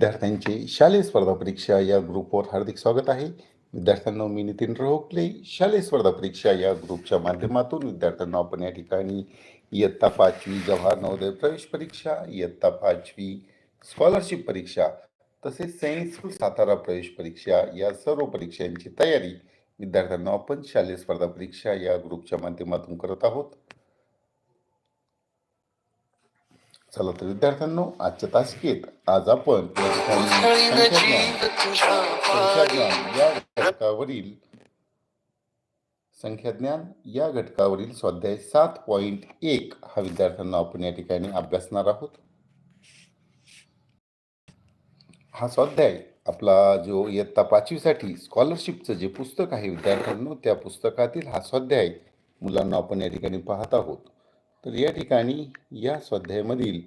विद्यार्थ्यांचे शालेय स्पर्धा परीक्षा या ग्रुपवर हार्दिक स्वागत आहे. विद्यार्थ्यांना मी नितीन रोहकले शालेय स्पर्धा परीक्षा या ग्रुपच्या माध्यमातून विद्यार्थ्यांना आपण या ठिकाणी इयत्ता पाचवी जवाहर नवोदय प्रवेश परीक्षा इयत्ता पाचवी स्कॉलरशिप परीक्षा तसेच सैनिक सातारा प्रवेश परीक्षा या सर्व परीक्षांची तयारी विद्यार्थ्यांना आपण शालेय स्पर्धा परीक्षा या ग्रुपच्या माध्यमातून करत आहोत. चला तर विद्यार्थ्यांनो आजच्या तासिकेत आज आपण या घटकावरील संख्याज्ञान या घटकावरील स्वाध्याय सात पॉईंट एक हा विद्यार्थ्यांना आपण या ठिकाणी अभ्यासणार आहोत. हा स्वाध्याय आपला जो इयत्ता पाचवीसाठी स्कॉलरशिपचं जे पुस्तक आहे विद्यार्थ्यांनो त्या पुस्तकातील हा स्वाध्याय मुलांना आपण या ठिकाणी पाहत आहोत. तर या ठिकाणी या स्वाध्यायामधील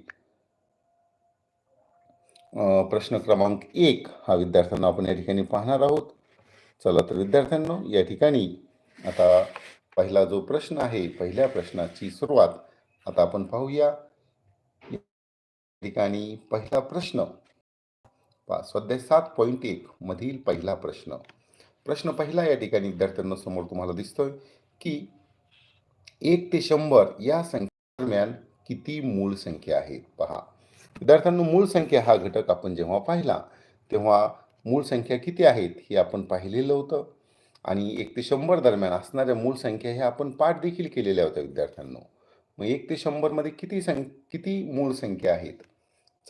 प्रश्न क्रमांक एक हा विद्यार्थ्यांना आपण या ठिकाणी पाहणार आहोत. चला तर विद्यार्थ्यांनो या ठिकाणी आता पहिला जो प्रश्न आहे पहिल्या प्रश्नाची सुरुवात आता आपण पाहूया. ठिकाणी पहिला प्रश्न स्वाध्याय सात पॉईंट एक मधील पहिला प्रश्न. प्रश्न पहिला या ठिकाणी विद्यार्थ्यांना समोर तुम्हाला दिसतोय की एक ते शंभर या संख्येदरम्यान किती मूळ संख्या आहेत? पहा. विद्यार्थ्यांनो मूळ संख्या हा घटक आपण जेव्हा पाहिला तेव्हा मूळ संख्या किती आहेत हे आपण पाहिलेलं होतं. आणि एक ते शंभर दरम्यान असणाऱ्या मूळ संख्या ह्या आपण पाठ देखील केलेल्या होत्या विद्यार्थ्यांनो. मग एक ते शंभरमध्ये किती सं किती मूळ संख्या आहेत?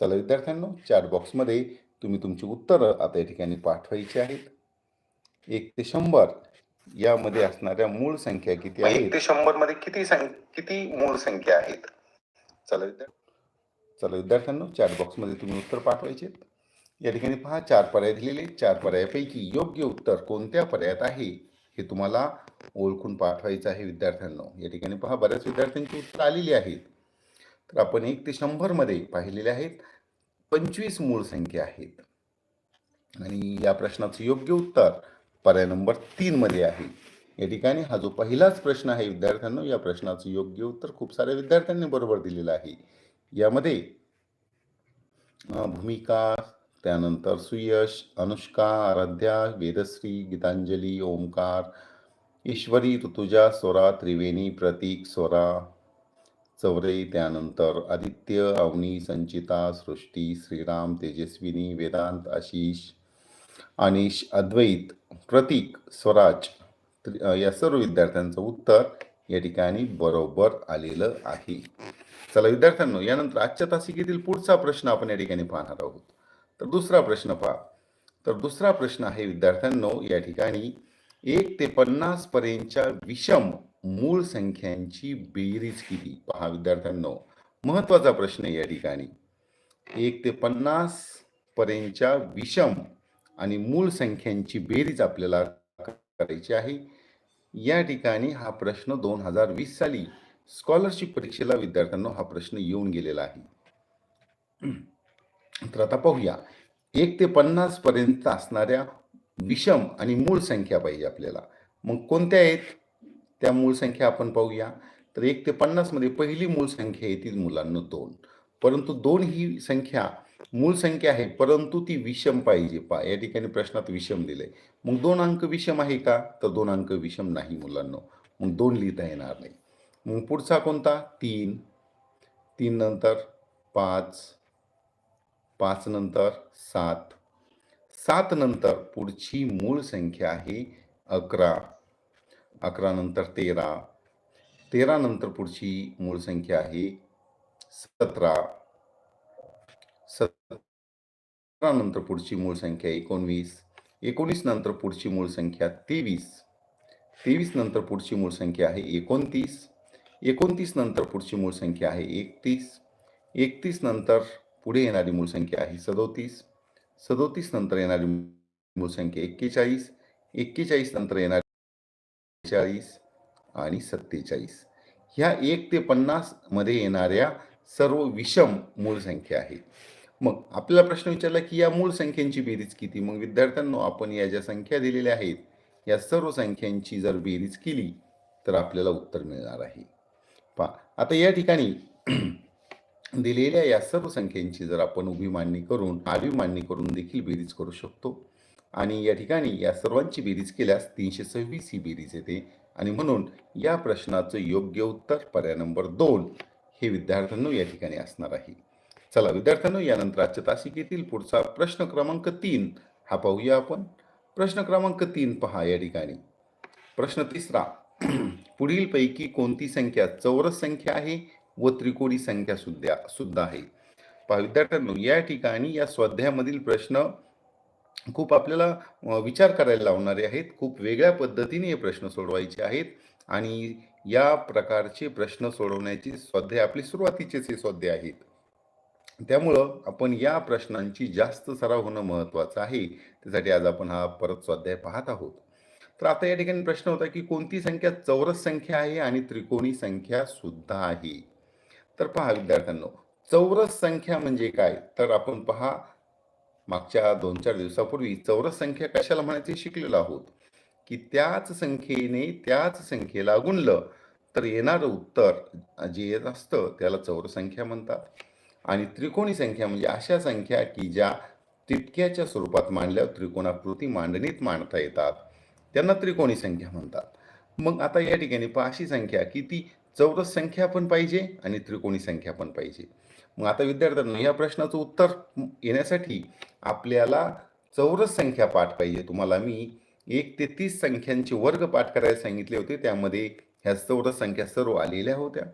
चला विद्यार्थ्यांनो चॅट बॉक्समध्ये तुम्ही तुमची उत्तरं आता या ठिकाणी पाठवायची आहेत. एक ते शंभर यामध्ये असणाऱ्या मूळ संख्या किती आहेत? एक ते शंभरमध्ये किती किती मूळ संख्या आहेत? चला चला विद्यार्थ्यांनो चॅट बॉक्समध्ये तुम्ही उत्तर पाठवायचे या ठिकाणी पहा चार पर्याय दिलेले चार पर्यायापैकी योग्य उत्तर कोणत्या पर्यायात आहे हे तुम्हाला ओळखून पाठवायचं आहे विद्यार्थ्यांनो. या ठिकाणी पहा बऱ्याच विद्यार्थ्यांची उत्तर आलेली आहेत. तर आपण एक ते शंभरमध्ये पाहिलेले आहेत. पंचवीस मूळ संख्या आहेत. आणि या प्रश्नाचं योग्य उत्तर पर्याय नंबर तीनमध्ये आहे. या ठिकाणी हा जो पहिलाच प्रश्न आहे विद्यार्थ्यांना या प्रश्नाचं योग्य उत्तर खूप साऱ्या विद्यार्थ्यांनी बरोबर दिलेलं आहे. यामध्ये भूमिका त्यानंतर सुयश अनुष्का आराध्या वेदश्री गीतांजली ओमकार ईश्वरी ऋतुजा स्वरा त्रिवेणी प्रतीक स्वरा चौरे त्यानंतर आदित्य अवनी संचिता सृष्टी श्रीराम तेजस्विनी वेदांत आशिष आणि अद्वैत प्रतीक स्वराज या सर्व विद्यार्थ्यांचं उत्तर या ठिकाणी बरोबर आलेलं आहे. चला विद्यार्थ्यांनो यानंतर आजच्या तासिकेतील पुढचा प्रश्न आपण या ठिकाणी पाहणार आहोत. तर दुसरा प्रश्न पहा. तर दुसरा प्रश्न आहे विद्यार्थ्यांनो या ठिकाणी एक ते पन्नास पर्यंतच्या विषम मूळ संख्यांची बेरीज किती? पहा विद्यार्थ्यांनो महत्त्वाचा प्रश्न या ठिकाणी. एक ते पन्नास पर्यंतच्या विषम आणि मूळ संख्यांची बेरीज आपल्याला करायची आहे. या ठिकाणी हा प्रश्न दोन हजार वीस साली स्कॉलरशिप परीक्षेला विद्यार्थ्यांना हा प्रश्न येऊन गेलेला आहे. तर आता पाहूया. एक ते पन्नास पर्यंत असणाऱ्या विषम आणि मूळ संख्या पाहिजे आपल्याला. मग कोणत्या आहेत? त्या मूळ संख्या आपण पाहूया. तर एक ते पन्नासमध्ये पहिली मूळ संख्या येतील मुलांना दोन. परंतु दोन ही संख्या मूळ संख्या आहे परंतु ती विषम पाहिजे. पा या ठिकाणी प्रश्नात विषम दिलंय. मग दोन अंक विषम आहे का? तर दोन अंक विषम नाही मुलांना. मग दोन लिहिता येणार नाही. मग पुढचा कोणता? तीन. तीन नंतर पाच. पाच नंतर सात. सात नंतर पुढची मूळ संख्या आहे अकरा. अकरा नंतर तेरा. तेरा नंतर पुढची मूळ संख्या आहे सतरा. नंतर पुढची मूळ संख्या एकोणवीस. एकोणीस नंतर पुढची मूळ संख्या तेवीस. तेवीस नंतर पुढची मूळ संख्या आहे एकोणतीस. एकोणतीस नंतर पुढची मूळ संख्या आहे एकतीस. एकतीस नंतर पुढे मूळ संख्या आहे सदोतीस. सदोतीस नंतर येणारी मूळ संख्या एक्केचाळीस. एक्केचाळीस नंतर येणारी चाळीस आणि सत्तेचाळीस. ह्या एक पन्नास येणाऱ्या सर्व विषम मूळ संख्या आहेत. मग आपल्याला प्रश्न विचारला की या मूळ संख्यांची बेरीज किती? मग विद्यार्थ्यांनो आपण या ज्या संख्या दिलेल्या आहेत या सर्व संख्यांची जर बेरीज केली तर आपल्याला उत्तर मिळणार आहे. पहा आता या ठिकाणी दिलेल्या या सर्व संख्यांची जर आपण उभी मांडणी करून आडवी मांडणी करून देखील बेरीज करू शकतो. आणि या ठिकाणी या सर्वांची बेरीज केल्यास तीनशे सव्वीस ही बेरीज येते. आणि म्हणून या प्रश्नाचं योग्य उत्तर पर्याय नंबर दोन हे विद्यार्थ्यांनो या ठिकाणी असणार आहे. चला विद्यार्थ्यांनो यानंतर आजच्या तासिकेतील पुढचा प्रश्न क्रमांक तीन हा पाहूया आपण. प्रश्न क्रमांक तीन पहा या ठिकाणी. प्रश्न तिसरा पुढीलपैकी कोणती संख्या चौरस संख्या आहे व त्रिकोणी संख्या सुद्धा सुद्धा आहे? पहा विद्यार्थ्यांनो या ठिकाणी या स्वाध्यायामधील प्रश्न खूप आपल्याला विचार करायला लावणारे आहेत. खूप वेगळ्या पद्धतीने हे प्रश्न सोडवायचे आहेत आणि या प्रकारचे प्रश्न सोडवण्याची स्वाध्याय आपली सुरुवातीचेच हे स्वाध्याय आहेत. त्यामुळं आपण या प्रश्नांची जास्त सराव होणं महत्त्वाचं आहे. त्यासाठी आज आपण हा परत स्वाध्याय पाहत आहोत. तर आता या ठिकाणी प्रश्न होता की कोणती संख्या चौरस संख्या आहे आणि त्रिकोणी संख्या सुद्धा आहे? तर पहा विद्यार्थ्यांनो चौरस संख्या म्हणजे काय? तर आपण पहा मागच्या दोन चार दिवसापूर्वी चौरस संख्या कशाला म्हणायचे शिकलेलो आहोत? की त्याच संख्येने त्याच संख्येला गुणलं तर येणारं उत्तर जे येत असतं त्याला चौरस संख्या म्हणतात. आणि त्रिकोणी संख्या म्हणजे अशा संख्या की ज्या तितक्याच्या स्वरूपात मांडल्यावर त्रिकोणाकृती मांडणीत मांडता येतात. त्यांना त्रिकोणी संख्या म्हणतात. मग आता या ठिकाणी पहा अशी संख्या की ती चौरस संख्या पण पाहिजे आणि त्रिकोणी संख्या पण पाहिजे. मग आता विद्यार्थ्यांना या प्रश्नाचं उत्तर येण्यासाठी आपल्याला चौरस संख्या पाठ पाहिजे. तुम्हाला मी एक ते तीस संख्यांचे वर्ग पाठ करायला सांगितले होते. त्यामध्ये ह्या चौरस संख्या सर्व आलेल्या होत्या.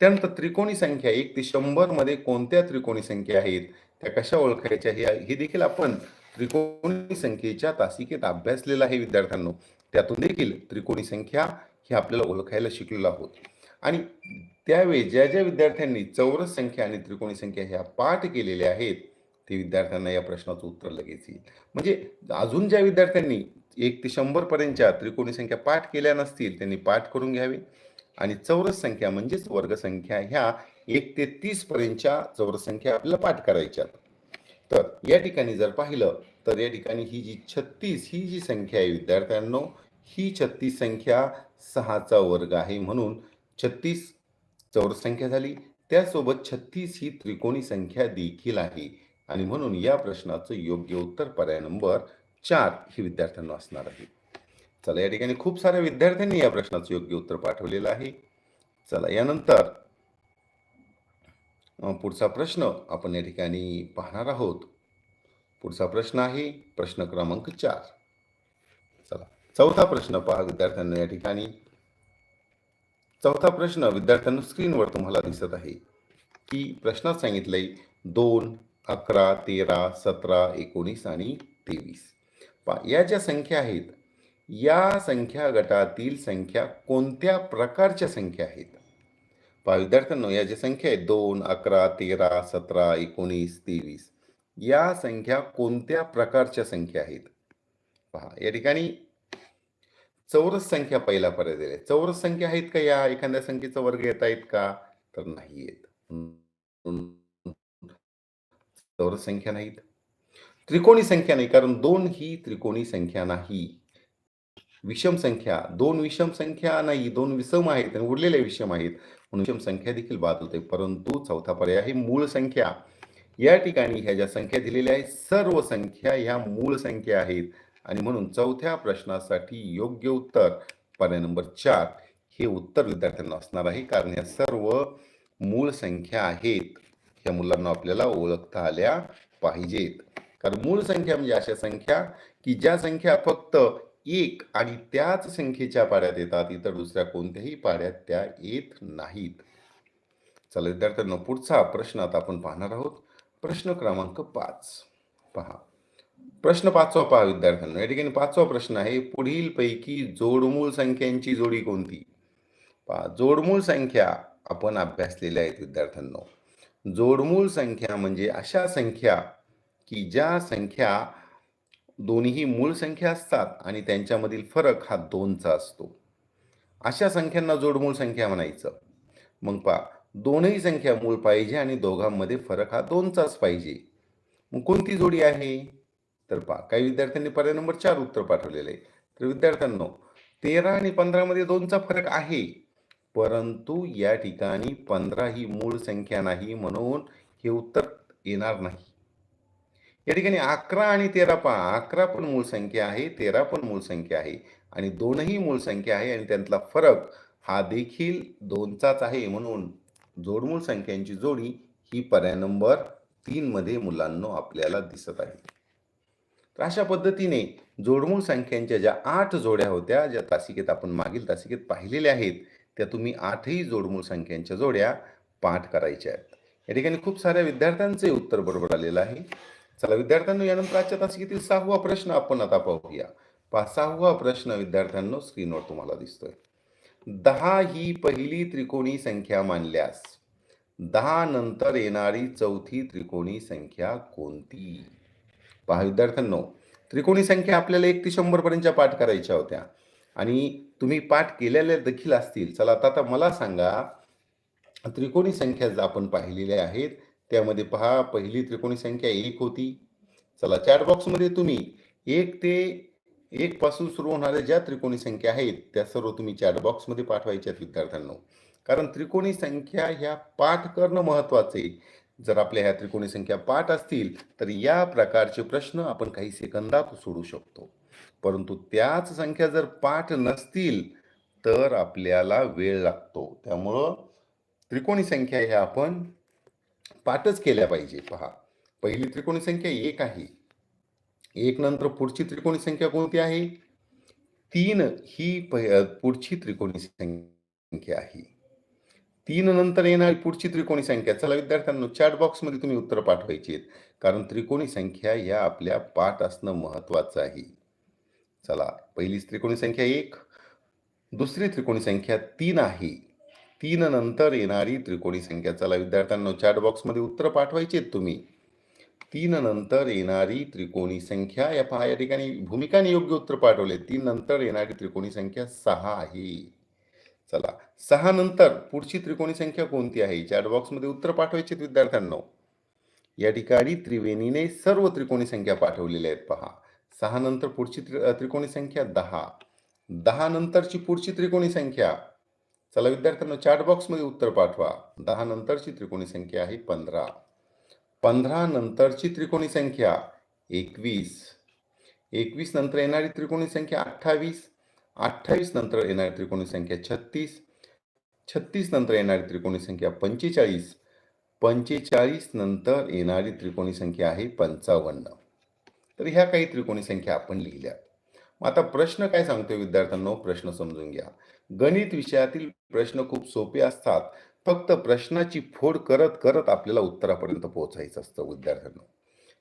त्यानंतर त्रिकोणी संख्या एक ते शंभरमध्ये कोणत्या त्रिकोणी संख्या आहेत? त्या कशा ओळखायच्या? हे हे देखील आपण त्रिकोणी संख्येच्या तासिकेत अभ्यासलेला आहे विद्यार्थ्यांनो. त्यातून देखील त्रिकोणी संख्या ही आपल्याला ओळखायला शिकलेलो आहोत. आणि त्यावेळी ज्या ज्या विद्यार्थ्यांनी चौरस संख्या आणि त्रिकोणी संख्या ह्या पाठ केलेल्या आहेत ते विद्यार्थ्यांना या प्रश्नाचं उत्तर लगेच येईल. म्हणजे अजून ज्या विद्यार्थ्यांनी एक ते शंभर पर्यंतच्या त्रिकोणी संख्या पाठ केल्या नसतील त्यांनी पाठ करून घ्यावे. आणि चौरस संख्या म्हणजेच वर्गसंख्या ह्या एक ते तीस पर्यंतच्या चौरस संख्या आपल्याला पाठ करायच्या तर या ठिकाणी जर पाहिलं तर या ठिकाणी ही जी छत्तीस ही जी संख्या आहे विद्यार्थ्यांनो ही छत्तीस संख्या सहाचा वर्ग आहे म्हणून छत्तीस चौरस संख्या झाली. त्यासोबत छत्तीस ही त्रिकोणी संख्या देखील आहे. आणि म्हणून या प्रश्नाचं योग्य उत्तर पर्याय नंबर चार हे विद्यार्थ्यांना असणार आहे. चला या ठिकाणी खूप साऱ्या विद्यार्थ्यांनी या प्रश्नाचं योग्य उत्तर पाठवलेलं आहे. चला यानंतर पुढचा प्रश्न आपण या ठिकाणी पाहणार आहोत. पुढचा प्रश्न आहे प्रश्न क्रमांक चार. चला चौथा प्रश्न पहा विद्यार्थ्यांना या ठिकाणी. चौथा प्रश्न विद्यार्थ्यांना स्क्रीनवर तुम्हाला दिसत आहे की प्रश्नात सांगितलंय दोन अकरा तेरा सतरा एकोणीस आणि तेवीस. पहा या ज्या संख्या आहेत या संख्या गटातील संख्या कोणत्या प्रकारच्या संख्या आहेत? पहा विद्यार्थ्यांनो या ज्या संख्या आहेत दोन अकरा तेरा सतरा एकोणीस तेवीस या संख्या कोणत्या प्रकारच्या संख्या आहेत? पहा या ठिकाणी चौरस संख्या पहिला पर्याय दिले चौरस संख्या आहेत का या? एखाद्या संख्येचा वर्ग येत आहेत का? तर नाही येत. चौरस संख्या नाहीत. त्रिकोणी संख्या नाही कारण दोन ही त्रिकोणी संख्या नाही. विषम संख्या. दोन विषम संख्या नाही दोन विषम आहेत आणि उरलेल्या विषम आहेत. म्हणून विषम संख्या देखील बाद होते. परंतु चौथा पर्याय आहे मूळ संख्या. या ठिकाणी ह्या ज्या संख्या दिलेल्या आहेत सर्व संख्या ह्या मूळ संख्या आहेत. आणि म्हणून चौथ्या प्रश्नासाठी योग्य उत्तर पर्याय नंबर चार हे उत्तर विद्यार्थ्यांना असणार आहे. कारण या सर्व मूळ संख्या आहेत. ह्या मुलांना आपल्याला ओळखता आल्या पाहिजेत. कारण मूळ संख्या म्हणजे अशा संख्या की ज्या संख्या फक्त एक आणि त्याच संख्येच्या पाड्यात येतात इतर दुसऱ्या कोणत्याही पाड्यात त्या येत नाहीत. चला विद्यार्थ्यांना पुढचा प्रश्न आता आपण पाहणार आहोत. प्रश्न क्रमांक पाच. पहा. प्रश्न पाचवा पहा विद्यार्थ्यांना. या ठिकाणी पाचवा प्रश्न आहे पुढील पैकी जोडमूळ संख्यांची जोडी कोणती? पहा जोडमूळ संख्या आपण अभ्यासलेल्या आहेत विद्यार्थ्यांनो. जोडमूळ संख्या म्हणजे अशा संख्या की ज्या संख्या दोन्ही मूळ संख्या असतात आणि त्यांच्यामधील फरक हा दोनचा असतो. अशा संख्यांना जोडमूळ संख्या म्हणायचं. मग पा दोनही संख्या मूळ पाहिजे आणि दोघांमध्ये फरक हा दोनचाच पाहिजे. मग कोणती जोडी आहे? तर पहा काही विद्यार्थ्यांनी पर्याय नंबर चार उत्तर पाठवलेले आहे. तर विद्यार्थ्यांनो तेरा आणि पंधरामध्ये दोनचा फरक आहे. परंतु या ठिकाणी पंधरा ही मूळ संख्या नाही म्हणून हे उत्तर येणार नाही. या ठिकाणी अकरा आणि तेरा पहा. अकरा पण मूळ संख्या आहे तेरा पण मूळ संख्या आहे आणि दोनही मूळ संख्या आहे आणि त्यांतला फरक हा देखील दोनचाच आहे म्हणून जोडमूळ संख्यांची जोडी ही पर्याय नंबर तीन मध्ये मुलांनो आपल्याला दिसत आहे. तर अशा पद्धतीने जोडमूळ संख्यांच्या ज्या आठ जोड्या होत्या ज्या तासिकेत आपण मागील तासिकेत पाहिलेल्या आहेत त्या तुम्ही आठही जोडमूळ संख्यांच्या जोड्या पाठ करायच्या आहेत. या ठिकाणी खूप साऱ्या विद्यार्थ्यांचे उत्तर बरोबर आलेलं आहे. चला विद्यार्थ्यांनो यानंतर आजच्या तासिकेतील सहावा प्रश्न आपण आता पाहूया. पा सहावा प्रश्न विद्यार्थ्यांनो स्क्रीनवर तुम्हाला दिसतोय. दहा ही पहिली त्रिकोणी संख्या मानल्यास दहा नंतर येणारी चौथी त्रिकोणी संख्या कोणती? पहा विद्यार्थ्यांनो त्रिकोणी संख्या आपल्याला एक ते शंभर पर्यंतच्या पाठ करायच्या होत्या. आणि तुम्ही पाठ केलेल्या देखील असतील. चला आता आता मला सांगा त्रिकोणी संख्या आपण पाहिलेल्या आहेत त्यामध्ये पहा पहिली त्रिकोणी संख्या एक होती. चला चॅट बॉक्समध्ये तुम्ही एक ते एक पासून सुरू होणाऱ्या ज्या त्रिकोणी संख्या आहेत त्या सर्व तुम्ही चॅट बॉक्समध्ये पाठवायच्या विद्यार्थ्यांना. कारण त्रिकोणी संख्या ह्या पाठ करणं महत्त्वाचे जर आपल्या ह्या त्रिकोणी संख्या पाठ असतील तर या प्रकारचे प्रश्न आपण काही सेकंदात सोडू शकतो. परंतु त्याच संख्या जर पाठ नसतील तर आपल्याला वेळ लागतो. त्यामुळं त्रिकोणी संख्या ह्या आपण पाठच केल्या पाहिजे. पहा पहिली त्रिकोणी संख्या एक आहे. एक नंतर पुढची त्रिकोणी संख्या कोणती आहे? तीन ही पुढची त्रिकोणी संख्या आहे. तीन नंतर येणारी पुढची त्रिकोणी संख्या. चला विद्यार्थ्यांना चॅट बॉक्समध्ये तुम्ही उत्तर पाठवायची आहेत. कारण त्रिकोणी संख्या या आपल्या पाठ असणं महत्वाचं आहे. चला पहिली त्रिकोणी संख्या एक दुसरी त्रिकोणी संख्या तीन आहे. तीन नंतर येणारी त्रिकोणी संख्या. चला विद्यार्थ्यांनो चॅट बॉक्समध्ये उत्तर पाठवायची आहेत तुम्ही. तीन नंतर येणारी त्रिकोणी संख्या. या पहा या ठिकाणी भूमिकाने योग्य उत्तर पाठवले. तीन नंतर येणारी त्रिकोणी संख्या सहा आहे. चला सहा नंतर पुढची त्रिकोणी संख्या कोणती आहे? चॅट बॉक्समध्ये उत्तर पाठवायचे आहेत विद्यार्थ्यांनो. या ठिकाणी त्रिवेणीने सर्व त्रिकोणी संख्या पाठवलेल्या आहेत पहा. सहा नंतर पुढची त्रि- त्रिकोणी संख्या दहा. दहा नंतरची पुढची त्रिकोणी संख्या. चला विद्यार्थ्यांना चॅट बॉक्समध्ये उत्तर पाठवा. दहा नंतरची त्रिकोणी संख्या आहे पंधरा. पंधरा नंतरची त्रिकोणी संख्या एकवीस. एकवीस नंतर येणारी त्रिकोणी संख्या अठ्ठावीस. अठ्ठावीस नंतर येणारी त्रिकोणी संख्या छत्तीस. छत्तीस नंतर येणारी त्रिकोणी संख्या पंचेचाळीस. पंचेचाळीस नंतर येणारी त्रिकोणी संख्या आहे पंचावन्न. तर ह्या काही त्रिकोणी संख्या आपण लिहिल्या मग आता प्रश्न काय सांगतोय विद्यार्थ्यांनो? प्रश्न समजून घ्या. गणित विषयातील प्रश्न खूप सोपे असतात. फक्त प्रश्नाची फोड करत करत आपल्याला उत्तरापर्यंत पोहोचायचं असतं विद्यार्थ्यांना.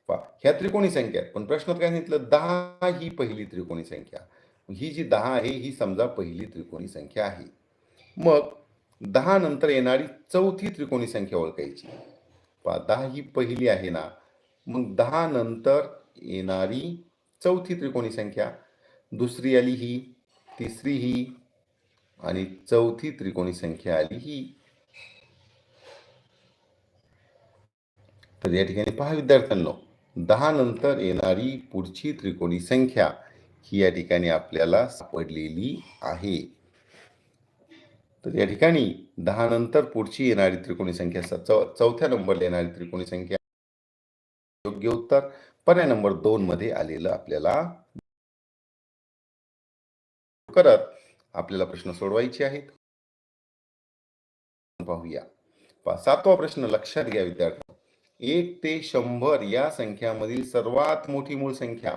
पहा ह्या त्रिकोणी संख्या आहेत. पण प्रश्नात काय सांगितलं? दहा ही पहिली त्रिकोणी संख्या. ही जी दहा आहे ही समजा पहिली त्रिकोणी संख्या आहे. मग दहा नंतर येणारी चौथी त्रिकोणी संख्या ओळखायची. पहा दहा ही पहिली आहे ना. मग दहा नंतर येणारी चौथी त्रिकोणी संख्या. दुसरी आली ही तिसरी ही आणि चौथी त्रिकोणी संख्या आली ही. तर या ठिकाणी पहा विद्यार्थ्यांनो दहा नंतर येणारी पुढची त्रिकोणी संख्या ही या ठिकाणी आपल्याला सापडलेली आहे. तर या ठिकाणी दहा नंतर पुढची येणारी त्रिकोणी संख्या चौथ्या नंबरला येणारी त्रिकोणी संख्या योग्य उत्तर पर्याय नंबर दोन मध्ये आलेलं आपल्याला करत आपल्याला प्रश्न सोडवायचे आहेत. पाहूया. सातवा प्रश्न लक्षात घ्या विद्यार्थी. एक ते शंभर या संख्यामधील सर्वात मोठी मूळ संख्या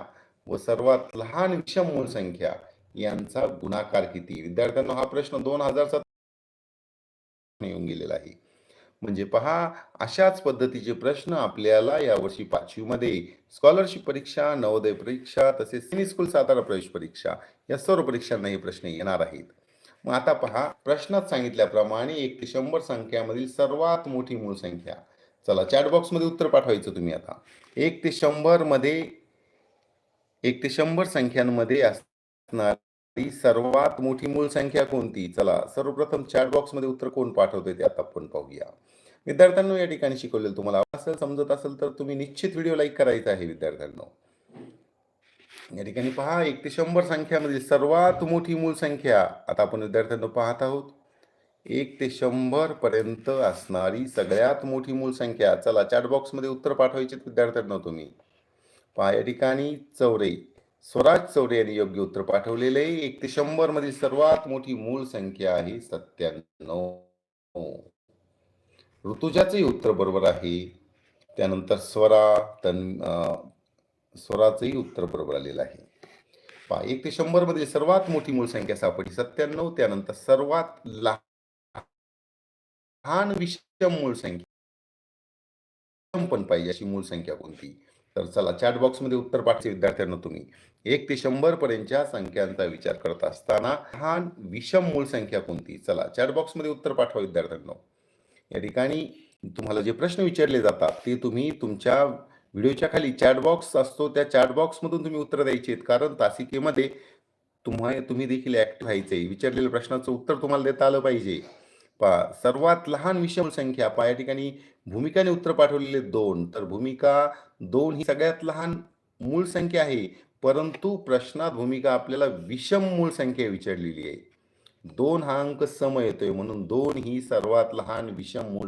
व सर्वात लहान विषम मूळ संख्या यांचा गुणाकार किती? विद्यार्थ्यांना हा प्रश्न दोन हजार येऊन गेलेला आहे. म्हणजे पहा अशाच पद्धतीचे प्रश्न आपल्याला यावर्षी पाचवीमध्ये स्कॉलरशिप परीक्षा नवोदय परीक्षा तसेच सिनी स्कूल सातारा प्रवेश परीक्षा या सर्व परीक्षांना हे प्रश्न येणार आहेत. मग आता पहा प्रश्नात सांगितल्याप्रमाणे एक ते शंभर संख्यामधील सर्वात मोठी मूळ संख्या. चला चॅट बॉक्समध्ये उत्तर पाठवायचं तुम्ही आता. एक ते शंभरमध्ये एक ते शंभर संख्यांमध्ये असणार सर्वात मोठी मूळ संख्या कोणती? चला सर्वप्रथम चॅट बॉक्समध्ये उत्तर कोण पाठवतोय ते आता आपण पाहूया. विद्यार्थ्यांना या ठिकाणी शिकवलेलं तुम्हाला असेल समजत असेल तर तुम्ही निश्चित व्हिडिओ लाईक करायचा आहे विद्यार्थ्यांना. या ठिकाणी पहा एक ते शंभर संख्यामधील सर्वात मोठी मूळ संख्या. आता आपण विद्यार्थ्यांना पाहत आहोत. एक ते शंभर पर्यंत असणारी सगळ्यात मोठी मूळ संख्या. चला चॅट बॉक्समध्ये उत्तर पाठवायचे विद्यार्थ्यांना तुम्ही. पहा या ठिकाणी चौरे. स्वराज चौरे यांनी योग्य उत्तर पाठवलेले आहे. एक ते शंभर मधील सर्वात मोठी मूळ संख्या आहे सत्त्याण्णव. ऋतुजाचंही उत्तर बरोबर आहे. त्यानंतर स्वरा तन स्वराचंही उत्तर बरोबर आलेलं आहे. पहा एक ते शंभर मधील सर्वात मोठी मूळ संख्या सापडली सत्त्याण्णव. त्यानंतर सर्वात लहान विषम मूळ संख्या पण पाहिजे अशी मूळ संख्या कोणती? तर चला चॅट बॉक्समध्ये उत्तर पाठचे विद्यार्थ्यांना तुम्ही. एक ते शंभर पर्यंतच्या संख्यांचा विचार करत असताना लहान विषम मूळ संख्या कोणती? चला चॅट बॉक्समध्ये उत्तर पाठवा विद्यार्थ्यांना. या ठिकाणी तुम्हाला जे प्रश्न विचारले जातात ते तुम्ही तुमच्या व्हिडिओच्या खाली चॅट बॉक्स असतो त्या चॅट बॉक्समधून तुम्ही उत्तर द्यायचे आहेत. कारण तासिकेमध्ये तुम्हा तुम्ही देखील ऍक्टिव्ह व्हायचे विचारलेल्या प्रश्नाचं उत्तर तुम्हाला देता आलं पाहिजे. पा सर्वात लहान विषम संख्या पा या ठिकाणी भूमिकाने उत्तर पाठवलेले दोन तर भूमिका दोन ही सगळ्यात लहान मूळ संख्या आहे. परंतु प्रश्नात भूमिका आपल्याला विषम मूळ संख्या विचारलेली आहे. दोन हा अंक सम येतोय म्हणून दोन ही सर्वात लहान विषम मूळ